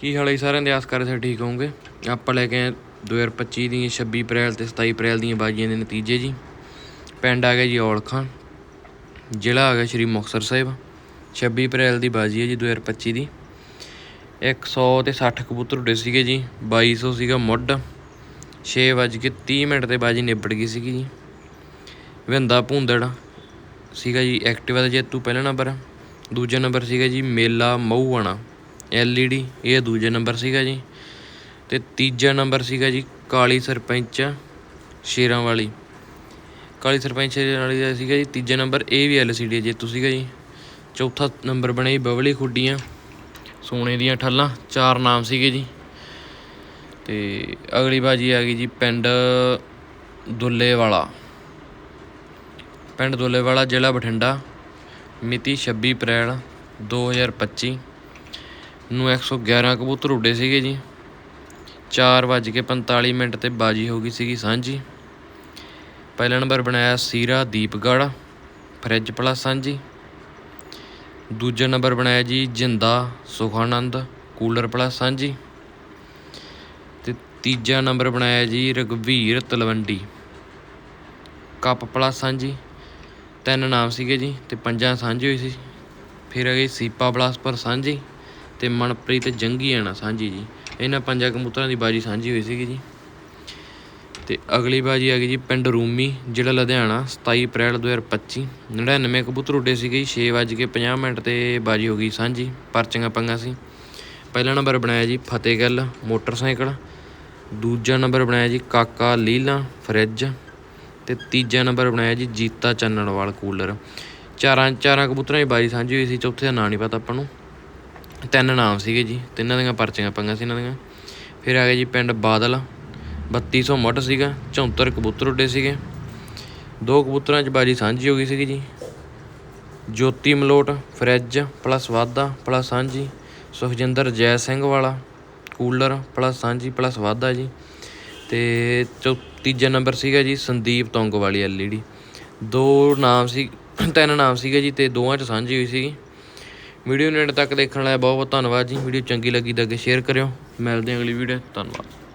ਕੀ ਹਾਲ ਹੈ ਸਾਰਿਆਂ ਦੇ? ਆਸ ਕਰਦੇ ਸਾਰੇ ਠੀਕ ਹੋਵੋਗੇ? ਆਪਾਂ ਲੈ ਕੇ ਆਏ 2025 ਦੀਆਂ 26 ਅਪ੍ਰੈਲ ਤੇ 27 ਅਪ੍ਰੈਲ ਦੀਆਂ ਬਾਜੀਆਂ ਦੇ ਨਤੀਜੇ ਜੀ। ਪਿੰਡ ਆ ਗਿਆ ਜੀ ਔਲਖਾਂ ਜ਼ਿਲ੍ਹਾ ਆ ਗਿਆ ਸ਼੍ਰੀ ਮੁਕਤਸਰ ਸਾਹਿਬ। 26 ਅਪ੍ਰੈਲ ਦੀ ਬਾਜੀ ਹੈ ਜੀ 2025 ਦੀ। 100 ਤੇ 60 ਕਬੂਤਰ ਉੱਡੇ ਸੀਗੇ ਜੀ 2200 ਸੀਗਾ ਮੁੱਢ। 6 ਵੱਜ ਕੇ 30 ਮਿੰਟ ਤੇ ਬਾਜੀ ਨਿਬੜ ਗਈ ਸੀਗੀ ਜੀ। ਵਿੰਦਾ ਭੁੰਦੜ ਸੀਗਾ ਜੀ, ਐਕਟਿਵਾ ਦਾ ਜੇਤੂ ਪਹਿਲਾ ਨੰਬਰ। ਦੂਜਾ ਨੰਬਰ ਸੀਗਾ ਜੀ ਮੇਲਾ ਮਊਆਣਾ ਐਲਈਡੀ, ਇਹ ਦੂਜੇ ਨੰਬਰ ਸੀਗਾ ਜੀ। ਤੇ ਤੀਜਾ ਨੰਬਰ ਸੀਗਾ ਜੀ ਕਾਲੀ ਸਰਪੰਚ ਸ਼ੇਰਾਂ ਵਾਲੀ ਕਾਲੀ ਸਰਪੰਚ ਸ਼ੇਰਾਂ ਵਾਲੀ ਦਾ ਸੀਗਾ ਜੀ ਤੀਜਾ ਨੰਬਰ, ਇਹ ਵੀ ਐਲਸੀਡੀ ਤੁਸੀਂ ਸੀਗਾ ਜੀ। ਚੌਥਾ ਨੰਬਰ ਬਣਿਆ ਜੀ ਬਵਲੀ ਖੁੱਡੀਆਂ, ਸੋਨੇ ਦੀਆਂ ਠੱਲਾਂ, ਚਾਰ ਨਾਮ ਸੀਗੇ ਜੀ। ਤੇ ਅਗਲੀ ਬਾਜੀ ਆ ਗਈ ਜੀ ਪਿੰਡ ਦੁੱਲੇਵਾਲਾ। ਪਿੰਡ ਦੁੱਲੇਵਾਲਾ, ਜ਼ਿਲ੍ਹਾ ਬਠਿੰਡਾ, ਮਿਤੀ 26 ਅਪ੍ਰੈਲ 2025 ਨੂੰ 111 ਕਬੂਤਰ ਉੱਡੇ ਸੀਗੇ ਜੀ। 4:45 ਮਿੰਟ ਤੇ ਬਾਜੀ ਹੋ ਗਈ ਸੀਗੀ ਸਾਂਝੀ। ਪਹਿਲਾ ਨੰਬਰ ਬਣਾਇਆ ਸੀਰਾ ਦੀਪਗੜ੍ਹ ਫਰਿੱਜ ਪਲੱਸ ਸਾਂਝੀ। ਦੂਜਾ ਨੰਬਰ ਬਣਾਇਆ ਜੀ ਜਿੰਦਾ ਸੁਖਾਨੰਦ, ਕੂਲਰ ਪਲੱਸ ਸਾਂਝੀ। ਤੇ ਤੀਜਾ ਨੰਬਰ ਬਣਾਇਆ ਜੀ ਰਗਵੀਰ ਤਲਵੰਡੀ, ਕੱਪ ਪਲੱਸ ਸਾਂਝੀ। ਤਿੰਨ ਨਾਮ ਸੀਗੇ ਜੀ ਤੇ ਪੰਜਾਂ ਸਾਂਝੀ ਹੋਈ ਸੀ। ਫਿਰ ਹੈਗੇ ਸੀਪਾ ਬਲਾਸਪੁਰ ਸਾਂਝੀ। ਤੇ ਮਨਪ੍ਰੀਤ ਜੰਗੀ ਜੰਗੀਆਣਾ ਸਾਂਝੀ ਜੀ। ਇਹਨਾਂ ਪੰਜਾਂ ਕਬੂਤਰਾਂ ਦੀ ਬਾਜੀ ਸਾਂਝੀ ਹੋਈ ਸੀਗੀ ਜੀ। ਤੇ ਅਗਲੀ ਬਾਜੀ ਆ ਗਈ ਜੀ ਪਿੰਡ ਰੂਮੀ, ਜਿਹੜਾ ਲੁਧਿਆਣਾ 27 ਅਪ੍ਰੈਲ 2025 99 ਕਬੂਤਰ ਉੱਡੇ ਸੀਗੇ ਜੀ 6:50 ਮਿੰਟ ਤੇ ਬਾਜੀ ਹੋ ਗਈ ਸਾਂਝੀ, ਪਰਚੀਆਂ ਪੰਗਾ ਸੀ। ਪਹਿਲਾ ਨੰਬਰ ਬਣਾਇਆ ਜੀ ਫਤਿਹਗਿੱਲ ਮੋਟਰਸਾਈਕਲ, ਦੂਜਾ ਨੰਬਰ ਬਣਾਇਆ ਜੀ ਕਾਕਾ ਲੀਲਾ ਫਰਿੱਜ, ਤੇ ਤੀਜਾ ਨੰਬਰ ਬਣਾਇਆ ਜੀ ਜੀਤਾ ਚੰਨਣਵਾਲ ਕੂਲਰ। ਚਾਰਾਂ ਚਾਰਾਂ ਕਬੂਤਰਾਂ ਦੀ ਬਾਜੀ ਸਾਂਝੀ ਹੋਈ ਸੀ, ਚੌਥੇ ਦਾ ਨਾਂ ਨਹੀਂ ਪਤਾ ਆਪਾਂ ਨੂੰ। ਤਿੰਨ ਨਾਮ ਸੀਗੇ ਜੀ, ਤਿੰਨਾਂ ਦੀਆਂ ਪਰਚੀਆਂ ਪਈਆਂ ਸੀ ਇਹਨਾਂ ਦੀਆਂ। ਫਿਰ ਆ ਗਿਆ ਜੀ ਪਿੰਡ ਬਾਦਲ 3200 ਮੁੱਢ ਸੀਗਾ 74 ਕਬੂਤਰ ਉੱਡੇ ਸੀਗੇ। ਦੋ ਕਬੂਤਰਾਂ 'ਚ ਬਾਜੀ ਸਾਂਝੀ ਹੋ ਗਈ ਸੀਗੀ ਜੀ। ਜੋਤੀ ਮਲੋਟ, ਫਰਿੱਜ ਪਲੱਸ ਵਾਧਾ ਪਲੱਸ ਸਾਂਝੀ, ਸੁਖਜਿੰਦਰ ਜੈ ਸਿੰਘ ਵਾਲਾ, ਕੂਲਰ ਪਲੱਸ ਸਾਂਝੀ ਪਲੱਸ ਵਾਧਾ ਜੀ। ਤੇ ਚੌ, ਤੀਜਾ ਨੰਬਰ ਸੀਗਾ ਜੀ ਸੰਦੀਪ ਤੋਂਗ ਵਾਲੀ ਐਲਈਡੀ ਦੋ ਨਾਮ ਸੀ, ਤਿੰਨ ਨਾਮ ਸੀਗੇ ਜੀ ਤੇ ਦੋਵਾਂ 'ਚ ਸਾਂਝੀ ਹੋਈ ਸੀਗੀ। ਵੀਡੀਓ ਨੂੰ ਨੇੜੇ ਤੱਕ ਦੇਖਣ ਲਈ ਬਹੁਤ ਬਹੁਤ ਧੰਨਵਾਦ ਜੀ। ਵੀਡੀਓ ਚੰਗੀ ਲੱਗੀ ਤਾਂ ਅੱਗੇ ਸ਼ੇਅਰ ਕਰਿਓ। ਮਿਲਦੇ ਹਾਂ ਅਗਲੀ ਵੀਡੀਓ ਧੰਨਵਾਦ।